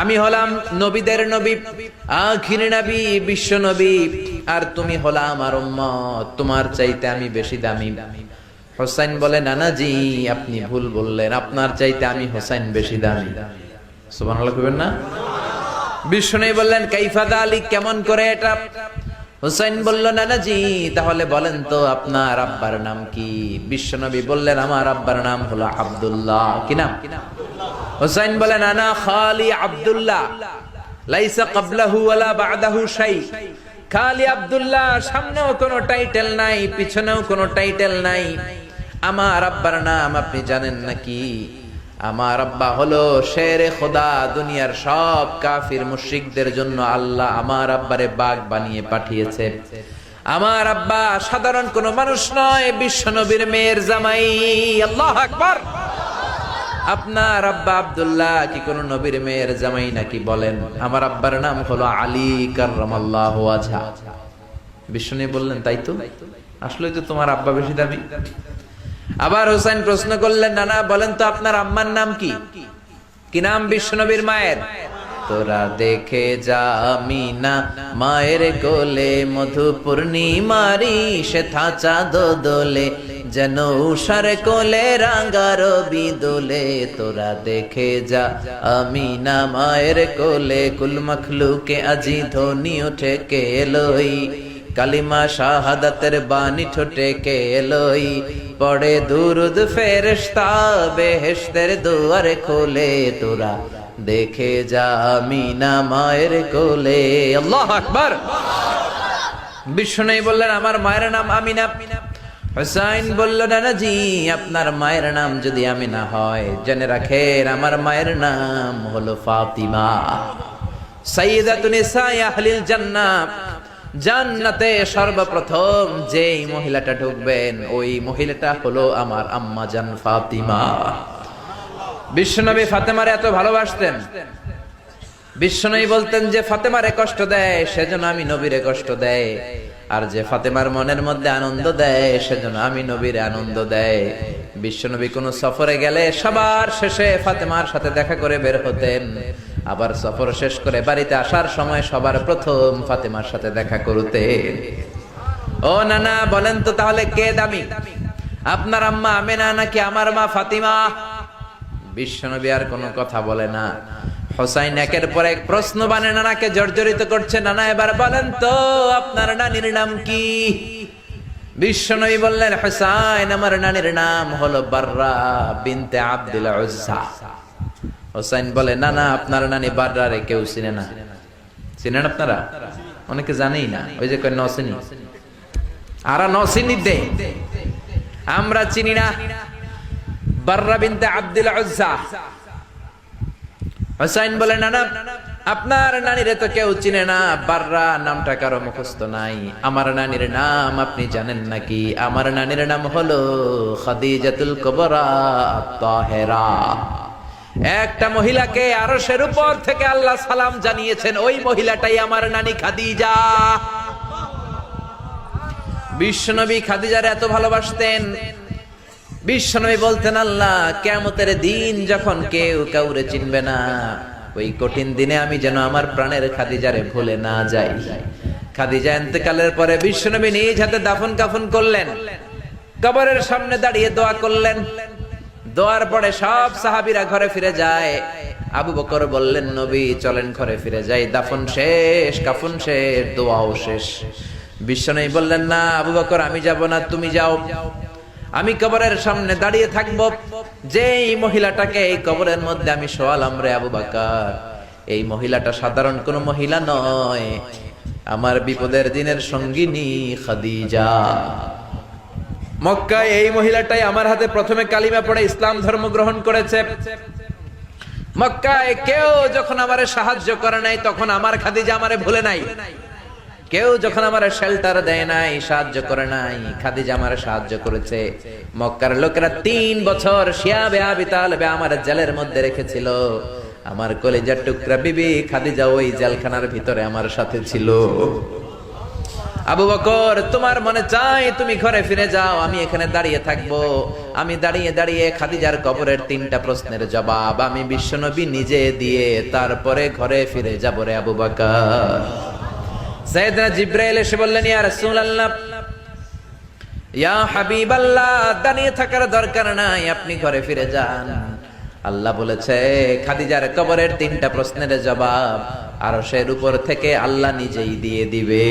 আমি হলাম নবীদের নবী, আখির নবী, বিশ্ব নবী। আর তুমি হলা আমার উম্মত, তোমার চাইতে আমি বেশি দামি। হোসাইন বলে, নানাজি, আপনি ভুল বললেন, আপনার চাইতে আমি হোসাইন বেশি দামি। সুবহানাল্লাহ কইবেন না? বিষ্ণু বললেন কাইফাদা আলী কেমন করে এটা? হুসাইন বলল, নানাজি, তাহলে বলেন তো, আপনার আব্বার নাম কি? বিশ্বনবী বললেন, আমার আব্বার নাম হলো আব্দুল্লাহ। কি নাম? হুসাইন বলেন, আনা খালি আব্দুল্লাহ, লাইসা ক্বাবলাহু ওয়ালা বা'দাহু শাই। খালি আব্দুল্লাহ, সামনেও কোনো টাইটেল নাই, পিছনেও কোনো টাইটেল নাই। আমার আব্বার নাম আপনি জানেন নাকি? আমার আব্বা হলো শেরে খোদা, দুনিয়ার সব কাফির মুশরিকদের জন্য আল্লাহ আমার আব্বারে বাঘ বানিয়ে পাঠিয়েছে। আমার আব্বা সাধারণ কোনো মানুষ নয় বিশ্বনবীর মেয়ের জামাই, আল্লাহ আকবার। আপনার আব্বা আবদুল্লাহ কি কোন নবীর মেয়ের জামাই নাকি বলেন? আমার আব্বার নাম হলো আলী কার্লাহ বিশ্ব বিষ্ণু বললেন, তাই তো? আসলে তো তোমার আব্বা বেশি দাবি আবার হোসেন প্রশ্ন করলেন, নানা, বলেন তো আপনার আম্মার নাম কি? কি নাম বিশ্বনবীর মায়ের? তোরা দেখে যা মিনা মায়ের কোলে মধু পূর্ণিমারি সে থাচা দোদলে যেন উষার কোলে রাঙ্গার বিদোলে তোরা দেখে যা আমিনা, মায়ের কোলে, কুল মখলুকে আজি ধনি ওঠে কে এলোই কালিমা শাহাদাতের বাণী ঠোঁটে কে এলোই? পড়ে দুরুদ ফেরেশতা, বেহেশতের দুয়ারে খোলে তোরা। দেখে যা আমিনা মায়ের কোলে। আল্লাহ আকবার। বিষ্ণু বললেন, আমার মায়ের নাম আমিনা। হুসাইন বলল, নানাজি, আপনার মায়ের নাম যদি আমিনা হয়, জেনে রাখেন আমার মায়ের নাম হলো ফাতিমা। সাইয়্যিদাতুন নিসাই আহলিল জান্নাত। জান্নাতে সর্বপ্রথম যেই মহিলাটা ঢুকবেন, ওই মহিলাটা হলো আমার আম্মা জান ফাতিমা। বিশ্বনবী ফাতেমারে এত ভালোবাসতেন। বিশ্বনবী বলতেন যে ফাতেমারে কষ্ট দেয়, সেজন্য আমি নবীরে কষ্ট দেয়। আর যে ফাতেমার মনের মধ্যে আনন্দ দেয়, সেজন্য আমি নবীরে আনন্দ দেয়। বিশ্বনবী কোনো সফরে গেলে সবার শেষে ফাতেমার সাথে দেখা করে বের হতেন। আবার সফর শেষ করে বাড়িতে আসার সময় সবার প্রথম ফাতেমার সাথে দেখা করতে ও নানা, বলেন তো তাহলে কে দামি? আপনার আম্মা আমেনা নাকি আমার মা ফাতিমা? বিশ্বনবী আর কোনো কথা বলে না। হোসাইন একের পর এক প্রশ্ন বানে, নানাকে জর্জরিত করছে। নানা এবার বলেন তো, আপনার নানির নাম কি? বিশ্বনবী বললেন, হোসাইন আমার নানির নাম হলো বাররা বিনতে আব্দুল উজ্জা। হোসাইন বলে, না না, আপনার নানি বাররা রে কেউ চিনে না। চিনেন আপনারা? অনেকে জানেই না, ওই যে কয় নসিনি আর নসিনি দে। আমরা চিনি না বাররা বিনতে আব্দুল উজ্জা। হোসাইন বলে, না না আপনার নানিরে তো কেউ চিনে না, বাররা নামটা কারও মুখস্থ নাই। আমার নানির নাম আপনি জানেন নাকি? আমার নানির নাম হলো খাদিজাতুল কুবরা তাহেরা একটা মহিলাকে আরশের উপর থেকে আল্লাহ সালাম জানিয়েছেন, ওই মহিলাটাই আমার নানি খাদিজা। বিশ্বনবী খাদিজার এত ভালোবাসতেন। বিশ্বনবী বলতেন, আল্লাহ কেমতের দিন যখন কেউ কাউরে চিনবে না ওই কঠিন দিনে আমি যেন আমার প্রাণের খাদিজারে ভুলে না যাই। খাদিজা এতেকালের পরে বিশ্বনবী নিজ হাতে দাফন কাফন করলেন। কবরের সামনে দাঁড়িয়ে দোয়া করলেন। দোয়ার পরে সব সাহাবিরা ঘরে ফিরে যায়। আবু বকর বললেন, নবী, চলেন ঘরে ফিরে যাই। দাফন শেষ, কাফন শেষ, দোয়াও শেষ। বিশ্বনবী বললেন, না, আবু বকর, আমি যাব না, তুমি যাও। আমি কবরের সামনে দাঁড়িয়ে থাকব। যেই মহিলাটাকে এই কবরের মধ্যে আমি শোয়ালাম রে আবু বাকার, এই মহিলাটা সাধারণ কোনো মহিলা নয়। আমার বিপদের দিনের সঙ্গিনী খাদিজা। মক্কায় এই মহিলাটাই আমার হাতে প্রথমে কালিমা পড়ে ইসলাম ধর্ম গ্রহণ করেছে। মক্কায় কেউ যখন আমারে সাহায্য করে নাই, তখন আমার খাদিজা আমারে ভুলে নাই। কেউ যখন আমার শেল্টার দেয় নাই, সাহায্য করে নাই, খাদিজা আমার সাহায্য করেছে। মক্কার লোকেরা তিন বছর শিয়াবে আবিতালবে আমার জেলের মধ্যে রেখেছিল। আমার কলেজার টুকরা বিবি খাদিজা ওই জেলখানার ভিতরে আমার সাথে ছিল। আবু বকর, তোমার মনে চাই তুমি ঘরে ফিরে যাও, আমি এখানে দাঁড়িয়ে থাকব। আমি দাঁড়িয়ে দাঁড়িয়ে খাদিজার কবরের তিনটা প্রশ্নের জবাব আমি বিশ্বনবী নিজে দিয়ে তারপরে ঘরে ফিরে যাব রে আবু বকর। সাইয়েদনা জিব্রাইল এসে বললেন, ইয়া রাসূলুল্লাহ, ইয়া হাবিবাল্লাহ দানিয়ে থাকার দরকার নাই, আপনি ঘরে ফিরে যান। আল্লাহ বলেছে, খাদিজার কবরের তিনটা প্রশ্নের জবাব আর সের উপর থেকে আল্লাহ নিজেই দিয়ে দিবে।